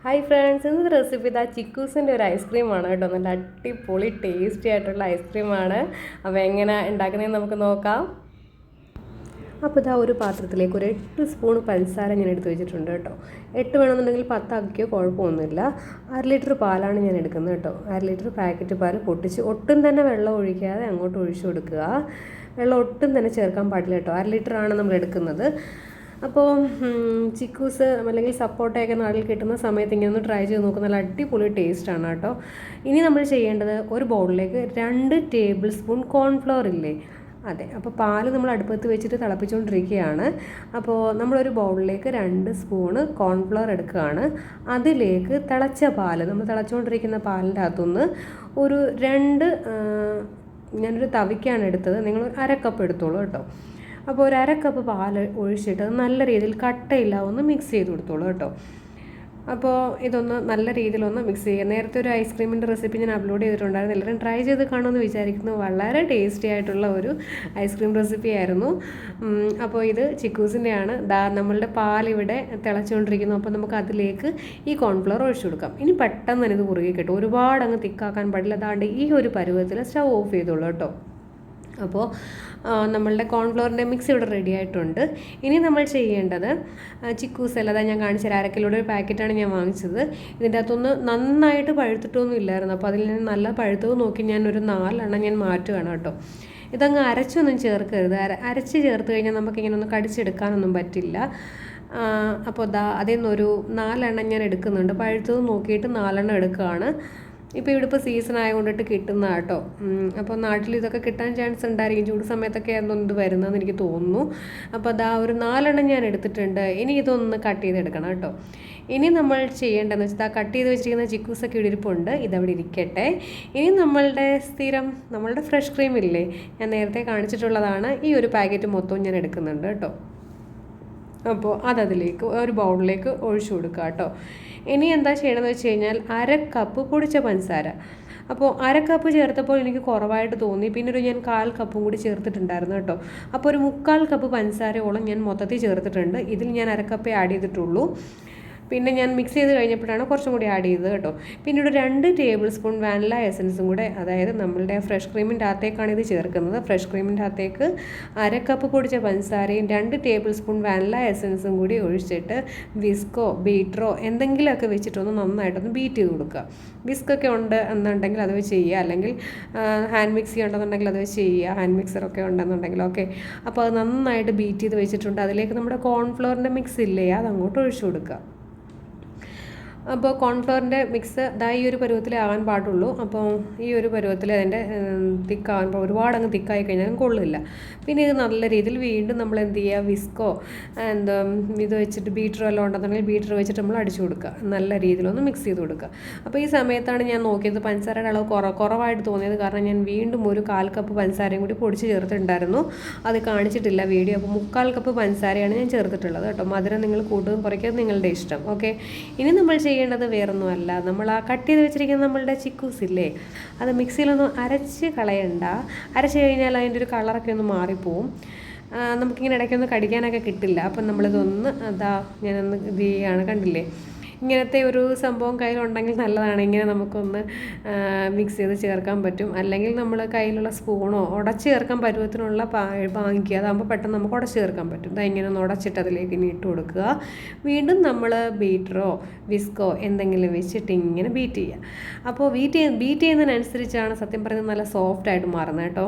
Hi friends ഇന്നത്തെ recipe ഇതാ ചിക്കൂസിന്റെ ഒരു ഐസ്ക്രീമാണ് കേട്ടോ. നല്ല അടിപൊളി ടേസ്റ്റി ആയിട്ടുള്ള ഐസ്ക്രീമാണ് അപ്പോൾ എങ്ങനെ ഉണ്ടാക്കുന്നതെന്ന് നമുക്ക് നോക്കാം. അപ്പോൾ ഇതാ ഒരു പാത്രത്തിലേക്ക് ഒരു എട്ട് സ്പൂൺ പഞ്ചസാര ഞാൻ എടുത്ത് വെച്ചിട്ടുണ്ട് കേട്ടോ. എട്ട് വേണമെന്നുണ്ടെങ്കിൽ പത്താക്കിയോ കുഴപ്പമൊന്നുമില്ല. അര ലിറ്റർ പാലാണ് ഞാൻ എടുക്കുന്നത് കേട്ടോ. അര ലിറ്റർ പാക്കറ്റ് പാൽ പൊട്ടിച്ച് ഒട്ടും തന്നെ വെള്ളം ഒഴിക്കാതെ അങ്ങോട്ട് ഒഴിച്ചു കൊടുക്കുക. വെള്ളം ഒട്ടും തന്നെ ചേർക്കാൻ പാടില്ല കേട്ടോ. അര ലിറ്ററാണ് നമ്മൾ എടുക്കുന്നത്. അപ്പോൾ ചിക്കൂസ് അല്ലെങ്കിൽ സപ്പോട്ടയൊക്കെ നാട്ടിൽ കിട്ടുന്ന സമയത്ത് ഇങ്ങനെ ഒന്ന് ട്രൈ ചെയ്ത് നോക്കുന്ന നല്ല അടിപൊളി ടേസ്റ്റാണ് കേട്ടോ. ഇനി നമ്മൾ ചെയ്യേണ്ടത് ഒരു ബൗളിലേക്ക് രണ്ട് ടേബിൾ സ്പൂൺ കോൺഫ്ലവർ ഇല്ലേ? അതെ അപ്പോൾ പാൽ നമ്മൾ അടുപ്പത്ത് വെച്ചിട്ട് തിളപ്പിച്ചുകൊണ്ടിരിക്കുകയാണ് അപ്പോൾ നമ്മളൊരു ബൗളിലേക്ക് രണ്ട് സ്പൂണ് കോൺഫ്ലവർ എടുക്കുകയാണ്. അതിലേക്ക് തിളച്ച പാൽ നമ്മൾ തിളച്ചുകൊണ്ടിരിക്കുന്ന പാലിന്റെ അകത്തുനിന്ന് ഒരു രണ്ട് ഞാനൊരു തവിക്കാണ് എടുത്തത്. നിങ്ങൾ അര കപ്പ് എടുത്തോളൂ കേട്ടോ. അപ്പോൾ ഒരു അര കപ്പ് പാൽ ഒഴിച്ചിട്ട് നല്ല രീതിയിൽ കട്ടയില്ല ഒന്ന് മിക്സ് ചെയ്ത് കൊടുത്തോളൂ കേട്ടോ. അപ്പോൾ ഇതൊന്ന് നല്ല രീതിയിലൊന്ന് മിക്സ് ചെയ്യുക. നേരത്തെ ഒരു ഐസ്ക്രീമിന്റെ റെസിപ്പി ഞാൻ അപ്ലോഡ് ചെയ്തിട്ടുണ്ടായിരുന്നു. എല്ലാവരും ട്രൈ ചെയ്ത് കാണുമെന്ന് വിചാരിക്കുന്നു. വളരെ ടേസ്റ്റി ആയിട്ടുള്ള ഒരു ഐസ്ക്രീം റെസിപ്പി ആയിരുന്നു. അപ്പോൾ ഇത് ചിക്കൂസിന്റെയാണ് ദാ നമ്മളുടെ ഇവിടെ തിളച്ചുകൊണ്ടിരിക്കുന്നു. അപ്പോൾ നമുക്ക് അതിലേക്ക് ഈ കോൺഫ്ലവർ ഒഴിച്ചു കൊടുക്കാം. ഇനി പെട്ടെന്ന് തന്നെ ഇത് കുറുകി കിട്ടും. ഒരുപാട് അങ്ങ് തിക്കാക്കാൻ പാടില്ല. അതാണ്ട് ഈ ഒരു പരുവത്തിൽ സ്റ്റവ് ഓഫ് ചെയ്തോളൂ കേട്ടോ. അപ്പോൾ നമ്മളുടെ കോൺഫ്ലോറിന്റെ മിക്സ് ഇവിടെ റെഡി ആയിട്ടുണ്ട്. ഇനി നമ്മൾ ചെയ്യേണ്ടത് ചിക്കൂസ് അല്ലാതെ ഞാൻ കാണിച്ച അരക്കിലൂടെ ഒരു പാക്കറ്റാണ് ഞാൻ വാങ്ങിച്ചത്. ഇതിന്റെ അകത്തൊന്ന് നന്നായിട്ട് പഴുത്തിട്ടൊന്നും ഇല്ലായിരുന്നു. അപ്പോൾ അതിൽ നിന്ന് നല്ല പഴുത്തത് നോക്കി ഞാൻ ഒരു നാലെണ്ണം ഞാൻ മാറ്റുകയാണ് കേട്ടോ. ഇതങ്ങ് അരച്ചൊന്നും ചേർക്കരുത്. അര അരച്ച് ചേർത്ത് കഴിഞ്ഞാൽ നമുക്കിങ്ങനെ ഒന്ന് കടിച്ചെടുക്കാനൊന്നും പറ്റില്ല. അപ്പോൾ ദാ അതിൽ നിന്നൊരു നാലെണ്ണം ഞാൻ എടുക്കുന്നുണ്ട്. പഴുത്തത് നോക്കിയിട്ട് നാലെണ്ണം എടുക്കുകയാണ്. ഇപ്പോൾ ഇവിടെ ഇപ്പോൾ സീസൺ ആയതുകൊണ്ടിട്ട് കിട്ടുന്ന കേട്ടോ അപ്പോൾ നാട്ടിൽ ഇതൊക്കെ കിട്ടാൻ ചാൻസ് ഉണ്ടായിരിക്കും. ചൂട് സമയത്തൊക്കെ ആയിരുന്നു ഇത് വരുന്നതെന്ന് എനിക്ക് തോന്നുന്നു. അപ്പോൾ അതാ ഒരു നാലെണ്ണം ഞാൻ എടുത്തിട്ടുണ്ട്. ഇനി ഇതൊന്ന് കട്ട് ചെയ്തെടുക്കണം കേട്ടോ. ഇനി നമ്മൾ ചെയ്യേണ്ടതെന്ന് വെച്ചാൽ ആ കട്ട് ചെയ്ത് വെച്ചിരിക്കുന്ന ചിക്കൂസൊക്കെ ഇടിരിപ്പുണ്ട് ഇതവിടെ ഇരിക്കട്ടെ. ഇനി നമ്മളുടെ സ്ഥിരം നമ്മളുടെ ഫ്രഷ് ക്രീം ഇല്ലേ? ഞാൻ നേരത്തെ കാണിച്ചിട്ടുള്ളതാണ്. ഈ ഒരു പാക്കറ്റ് മൊത്തവും ഞാൻ എടുക്കുന്നുണ്ട് കേട്ടോ. അപ്പോൾ അതതിലേക്ക് ഒരു ബൗളിലേക്ക് ഒഴിച്ചു കൊടുക്കുക കേട്ടോ. ഇനി എന്താ ചെയ്യണമെന്ന് വെച്ച് കഴിഞ്ഞാൽ അര കപ്പ് പൊടിച്ച പഞ്ചസാര. അപ്പോൾ അര കപ്പ് ചേർത്തപ്പോൾ എനിക്ക് കുറവായിട്ട് തോന്നി. പിന്നെ ഒരു ഞാൻ കാൽ കപ്പും കൂടി ചേർത്തിട്ടുണ്ടായിരുന്നു കേട്ടോ. അപ്പോൾ ഒരു മുക്കാൽ കപ്പ് പഞ്ചസാരയോളം ഞാൻ മൊത്തത്തിൽ ചേർത്തിട്ടുണ്ട്. ഇതിൽ ഞാൻ അര കപ്പേ ആഡ് ചെയ്തിട്ടുള്ളൂ. പിന്നെ ഞാൻ മിക്സ് ചെയ്ത് കഴിഞ്ഞപ്പോഴാണ് കുറച്ചും കൂടി ആഡ് ചെയ്തത് കേട്ടോ. പിന്നെ ഒരു രണ്ട് ടേബിൾ സ്പൂൺ വാനില എസൻസും കൂടെ അതായത് നമ്മളുടെ ഫ്രഷ് ക്രീമിന്റെ അകത്തേക്കാണ് ഇത് ചേർക്കുന്നത്. ഫ്രഷ് ക്രീമിന്റെ അകത്തേക്ക് അര കപ്പ് പൊടിച്ച പഞ്ചസാരയും രണ്ട് ടേബിൾ സ്പൂൺ വാനില എസൻസും കൂടി ഒഴിച്ചിട്ട് വിസ്കോ ബീറ്ററോ എന്തെങ്കിലുമൊക്കെ വെച്ചിട്ടൊന്ന് നന്നായിട്ടൊന്ന് ബീറ്റ് ചെയ്ത് കൊടുക്കുക. വിസ്കൊക്കെ ഉണ്ട് എന്നുണ്ടെങ്കിൽ അത് വെച്ച് ചെയ്യുക. അല്ലെങ്കിൽ ഹാൻഡ് മിക്സി ഉണ്ടെന്നുണ്ടെങ്കിൽ അത് വെച്ച് ചെയ്യുക. ഹാൻഡ് മിക്സറൊക്കെ ഉണ്ടെന്നുണ്ടെങ്കിൽ ഓക്കെ അപ്പോൾ അത് നന്നായിട്ട് ബീറ്റ് ചെയ്ത് വെച്ചിട്ടുണ്ട്. അതിലേക്ക് നമ്മുടെ കോൺഫ്ലോറിന്റെ മിക്സ് ഇല്ലേ അത് അങ്ങോട്ട് ഒഴിച്ചു കൊടുക്കുക. അപ്പോൾ കോൺഫ്ലവറിന്റെ മിക്സ് ദാ ഈ ഒരു പരുവത്തിലേ ആകാൻ പാടുള്ളൂ. അപ്പോൾ ഈ ഒരു പരുവത്തിൽ അതിന്റെ തിക്കാകാൻ ഒരുപാട് അങ്ങ് തിക്കായി കഴിഞ്ഞാലും കൊള്ളില്ല. പിന്നെ ഇത് നല്ല രീതിയിൽ വീണ്ടും നമ്മൾ എന്ത് ചെയ്യുക വിസ്കോ എന്താ ഇത് വെച്ചിട്ട് ബീറ്റർ എല്ലാം ഉണ്ടെന്നുണ്ടെങ്കിൽ ബീറ്റർ വെച്ചിട്ട് നമ്മൾ അടിച്ചു കൊടുക്കുക. നല്ല രീതിയിലൊന്ന് മിക്സ് ചെയ്ത് കൊടുക്കുക. അപ്പോൾ ഈ സമയത്താണ് ഞാൻ നോക്കിയത് പഞ്ചസാരയുടെ അളവ് കുറ കുറവായിട്ട് തോന്നിയത് കാരണം ഞാൻ വീണ്ടും ഒരു കാൽ കപ്പ് പഞ്ചസാരയും കൂടി പൊടിച്ച് ചേർത്തിട്ടുണ്ടായിരുന്നു. അത് കാണിച്ചിട്ടില്ല വീഡിയോ. അപ്പോൾ മുക്കാൽ കപ്പ് പഞ്ചസാരയാണ് ഞാൻ ചേർത്തിട്ടുള്ളത് കേട്ടോ. മധുരം നിങ്ങൾ കൂട്ടുകയും കുറയ്ക്കുന്നത് നിങ്ങളുടെ ഇഷ്ടം. ഓക്കെ? ഇനി നമ്മൾ ചെയ്യേണ്ടത് വേറൊന്നുമല്ല. നമ്മൾ ആ കട്ട് ചെയ്ത് വെച്ചിരിക്കുന്ന നമ്മളുടെ ചിക്കൂസ് ഇല്ലേ? അത് മിക്സിയിലൊന്നും അരച്ച് കളയണ്ട. അരച്ച് കഴിഞ്ഞാൽ അതിന്റെ ഒരു കളറൊക്കെ ഒന്ന് മാറിപ്പോവും. നമുക്കിങ്ങനെ ഇടയ്ക്കൊന്ന് കടിക്കാനൊക്കെ കിട്ടില്ല. അപ്പം നമ്മളിതൊന്ന് അതാ ഞാനൊന്ന് ഇത് ചെയ്യാണ്. കണ്ടില്ലേ? ഇങ്ങനത്തെ ഒരു സംഭവം കയ്യിലുണ്ടെങ്കിൽ നല്ലതാണ്. ഇങ്ങനെ നമുക്കൊന്ന് മിക്സ് ചെയ്ത് ചേർക്കാൻ പറ്റും. അല്ലെങ്കിൽ നമ്മൾ കയ്യിലുള്ള സ്പൂണോ ഉടച്ച് ചേർക്കാൻ പരുവത്തിനുള്ള വാങ്ങിക്കുക. അതാകുമ്പോൾ പെട്ടെന്ന് നമുക്ക് ഉടച്ച് ചേർക്കാൻ പറ്റും. അതാ ഇങ്ങനെ ഒന്ന് ഉടച്ചിട്ട് അതിലേക്ക് ഇനി ഇട്ട് കൊടുക്കുക. വീണ്ടും നമ്മൾ ബീറ്ററോ വിസ്കോ എന്തെങ്കിലും വെച്ചിട്ട് ഇങ്ങനെ ബീറ്റ് ചെയ്യുക. അപ്പോൾ ബീറ്റ് ചെയ്ത് ബീറ്റ് ചെയ്യുന്നതിനനുസരിച്ചാണ് സത്യം പറയുന്നത് നല്ല സോഫ്റ്റ് ആയിട്ട് മാറുന്നത് കേട്ടോ.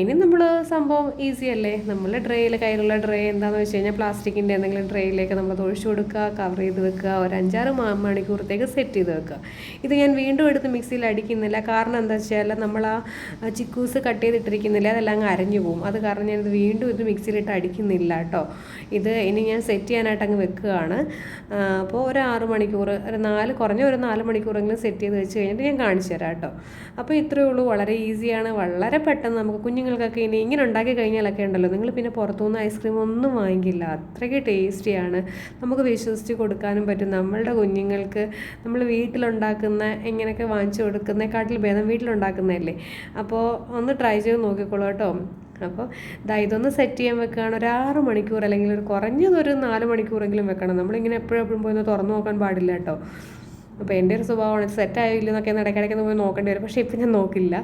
ഇനി നമ്മൾ സംഭവം ഈസി അല്ലേ? നമ്മൾ ഡ്രേയിൽ കയ്യിലുള്ള ഡ്രേ എന്താണെന്ന് വെച്ച് കഴിഞ്ഞാൽ പ്ലാസ്റ്റിക്കിന്റെ എന്തെങ്കിലും ഡ്രേയിലേക്ക് നമ്മൾ ഒഴിച്ചു കൊടുക്കുക കവർ ചെയ്ത് വെക്കുക. ഒരു അഞ്ചാറ് അഞ്ചാറ് മണിക്കൂറത്തേക്ക് സെറ്റ് ചെയ്ത് വെക്കുക. ഇത് ഞാൻ വീണ്ടും എടുത്ത് മിക്സിയിൽ അടിക്കുന്നില്ല. കാരണം എന്താ വെച്ചാൽ നമ്മൾ ആ ചിക്കൂസ് കട്ട് ചെയ്തിട്ടിരിക്കുന്നില്ല. അതെല്ലാം അങ്ങ് അരഞ്ഞു പോകും. അത് കാരണം ഞാനിത് വീണ്ടും ഇത് മിക്സിയിലിട്ട് അടിക്കുന്നില്ല കേട്ടോ. ഇത് ഇനി ഞാൻ സെറ്റ് ചെയ്യാനായിട്ട് അങ്ങ് വെക്കുകയാണ്. അപ്പോൾ ഒരു ആറ് മണിക്കൂർ ഒരു നാല് കുറഞ്ഞ ഒരു നാല് മണിക്കൂറെങ്കിലും സെറ്റ് ചെയ്ത് വെച്ച് കഴിഞ്ഞിട്ട് ഞാൻ കാണിച്ചു തരാം കേട്ടോ. അപ്പോൾ ഇത്രയേ ഉള്ളൂ. വളരെ ഈസിയാണ്. വളരെ പെട്ടെന്ന് നമുക്ക് കുഞ്ഞുങ്ങൾക്കൊക്കെ ഇനി ഇങ്ങനെ ഉണ്ടാക്കി കഴിഞ്ഞാലൊക്കെ ഉണ്ടല്ലോ. നിങ്ങൾ പിന്നെ പുറത്തുനിന്ന് ഐസ്ക്രീം ഒന്നും വാങ്ങിക്കില്ല. അത്രയ്ക്ക് ടേസ്റ്റിയാണ്. നമുക്ക് വിശ്വസിച്ച് കൊടുക്കാനും പറ്റും. നമ്മളുടെ കുഞ്ഞുങ്ങൾക്ക് നമ്മൾ വീട്ടിലുണ്ടാക്കുന്ന ഇങ്ങനെയൊക്കെ വാങ്ങിച്ചു കൊടുക്കുന്നതിനെക്കാട്ടിൽ ഭേദം വീട്ടിലുണ്ടാക്കുന്നതല്ലേ? അപ്പോൾ ഒന്ന് ട്രൈ ചെയ്ത് നോക്കിക്കോളൂ കേട്ടോ. അപ്പോൾ ദാ ഇതൊന്ന് സെറ്റ് ചെയ്യാൻ വെക്കുകയാണ്. ഒരു ആറ് മണിക്കൂർ അല്ലെങ്കിൽ ഒരു കുറഞ്ഞതൊരു നാല് മണിക്കൂറെങ്കിലും വെക്കണം. നമ്മളിങ്ങനെ എപ്പോഴും എപ്പോഴും പോയി ഒന്ന് തുറന്നു നോക്കാൻ പാടില്ല കേട്ടോ. അപ്പോൾ എന്റെ ഒരു സ്വഭാവമാണ് സെറ്റ് ആയില്ല എന്നൊക്കെ ഇടയ്ക്കിടയ്ക്ക് പോയി നോക്കേണ്ടി വരും. പക്ഷേ ഇപ്പം ഞാൻ നോക്കില്ല.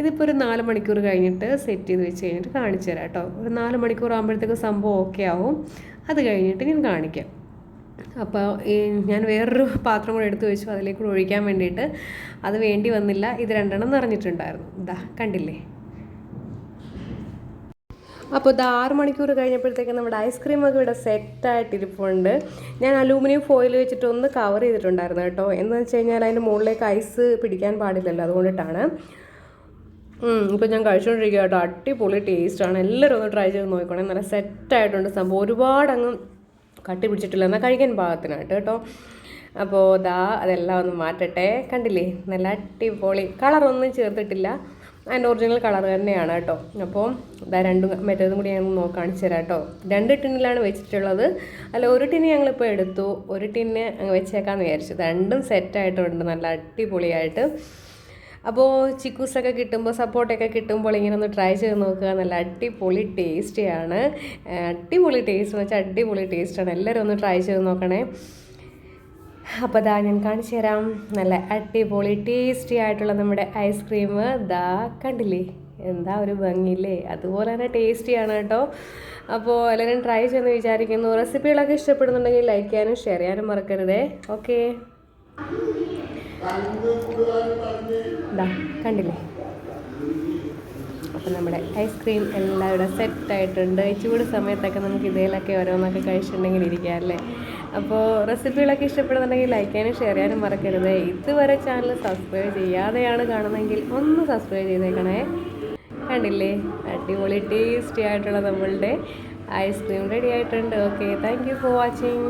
ഇതിപ്പോൾ ഒരു നാല് മണിക്കൂർ കഴിഞ്ഞിട്ട് സെറ്റ് ചെയ്ത് വെച്ച് കഴിഞ്ഞിട്ട് കാണിച്ചു തരാം കേട്ടോ. ഒരു നാല് മണിക്കൂർ ആകുമ്പോഴത്തേക്ക് സംഭവം ഓക്കെ ആവും. അത് കഴിഞ്ഞിട്ട് ഞാൻ കാണിക്കാം. അപ്പോൾ ഈ ഞാൻ വേറൊരു പാത്രം കൂടെ എടുത്തു വെച്ചു അതിലേക്ക് ഒഴിക്കാൻ വേണ്ടിയിട്ട്. അത് വേണ്ടി വന്നില്ല. ഇത് രണ്ടെണ്ണം നിറഞ്ഞിട്ടുണ്ടായിരുന്നു ഇതാ കണ്ടില്ലേ? അപ്പോൾ ഇത് ആറ് മണിക്കൂർ കഴിഞ്ഞപ്പോഴത്തേക്ക് നമ്മുടെ ഐസ്ക്രീമൊക്കെ ഇവിടെ സെറ്റായിട്ടിരിപ്പുണ്ട്. ഞാൻ അലൂമിനിയം ഫോയിൽ വെച്ചിട്ട് ഒന്ന് കവർ ചെയ്തിട്ടുണ്ടായിരുന്നു കേട്ടോ. എന്ന് വെച്ച് കഴിഞ്ഞാൽ അതിന്റെ മുകളിലേക്ക് ഐസ് പിടിക്കാൻ പാടില്ലല്ലോ അതുകൊണ്ടിട്ടാണ്. ഇപ്പോൾ ഞാൻ കഴിച്ചുകൊണ്ടിരിക്കുക കേട്ടോ. അടിപൊളി ടേസ്റ്റാണ്. എല്ലാവരും ഒന്ന് ട്രൈ ചെയ്ത് നോക്കിക്കോണേ നല്ല സെറ്റായിട്ടുണ്ട് സംഭവം. ഒരുപാട് അങ്ങ് കട്ടി പിടിച്ചിട്ടില്ല എന്നാൽ കഴിക്കാൻ പാകത്തിനായിട്ട് കേട്ടോ. അപ്പോൾ ദാ അതെല്ലാം ഒന്ന് മാറ്റട്ടെ. കണ്ടില്ലേ? നല്ല അടിപൊളി. കളറൊന്നും ചേർത്തിട്ടില്ല. അതിന്റെ ഒറിജിനൽ കളർ തന്നെയാണ് കേട്ടോ. അപ്പോൾ ഇതാ രണ്ടും മറ്റേതും കൂടി ഞാൻ നോക്കി കാണിച്ചു തരാം കേട്ടോ. രണ്ട് ടിന്നിലാണ് വെച്ചിട്ടുള്ളത്. അല്ല ഒരു ടിന്ന് ഞങ്ങളിപ്പോൾ എടുത്തു. ഒരു ടിന്ന് അങ്ങ് വെച്ചേക്കാമെന്ന് വിചാരിച്ചു. രണ്ടും സെറ്റായിട്ടുണ്ട് നല്ല അടിപൊളിയായിട്ട്. അപ്പോൾ ചിക്കൂസൊക്കെ കിട്ടുമ്പോൾ സപ്പോർട്ടൊക്കെ കിട്ടുമ്പോൾ ഇങ്ങനെ ഒന്ന് ട്രൈ ചെയ്ത് നോക്കുക. നല്ല അടിപൊളി ടേസ്റ്റിയാണ് അടിപൊളി ടേസ്റ്റ് എന്ന് വെച്ചാൽ അടിപൊളി ടേസ്റ്റാണ് എല്ലാവരും ഒന്ന് ട്രൈ ചെയ്ത് നോക്കണേ. അപ്പോൾ ദാ ഞാൻ കാണിച്ചു തരാം. നല്ല അടിപൊളി ടേസ്റ്റി ആയിട്ടുള്ള നമ്മുടെ ഐസ്ക്രീം ദാ കണ്ടില്ലേ? എന്താ ഒരു ഭംഗിയില്ലേ? അതുപോലെ തന്നെ ടേസ്റ്റിയാണ് കേട്ടോ. അപ്പോൾ എല്ലാവരും ട്രൈ ചെയ്യുമെന്ന് വിചാരിക്കുന്നു. റെസിപ്പികളൊക്കെ ഇഷ്ടപ്പെടുന്നുണ്ടെങ്കിൽ ലൈക്ക് ചെയ്യാനും ഷെയർ ചെയ്യാനും മറക്കരുതേ. ഓക്കെ ദാ കണ്ടില്ലേ? അപ്പം നമ്മുടെ ഐസ്ക്രീം എല്ലാം ഇവിടെ സെറ്റായിട്ടുണ്ട് ചൂട് സമയത്തൊക്കെ നമുക്ക് ഇതിലൊക്കെ ഓരോന്നൊക്കെ കഴിച്ചിട്ടുണ്ടെങ്കിൽ ഇരിക്കാം അല്ലേ? അപ്പോൾ റെസിപ്പികളൊക്കെ ഇഷ്ടപ്പെടുന്നുണ്ടെങ്കിൽ ലൈക്ക് ചെയ്യാനും ഷെയർ ചെയ്യാനും മറക്കരുത്. ഇതുവരെ ചാനൽ സബ്സ്ക്രൈബ് ചെയ്യാതെയാണ് കാണുന്നതെങ്കിൽ ഒന്ന് സബ്സ്ക്രൈബ് ചെയ്തേക്കണേ. കണ്ടില്ലേ? അടിപൊളി ടേസ്റ്റി ആയിട്ടുള്ള നമ്മളുടെ ഐസ്ക്രീം റെഡി ആയിട്ടുണ്ട്. Okay thank you for watching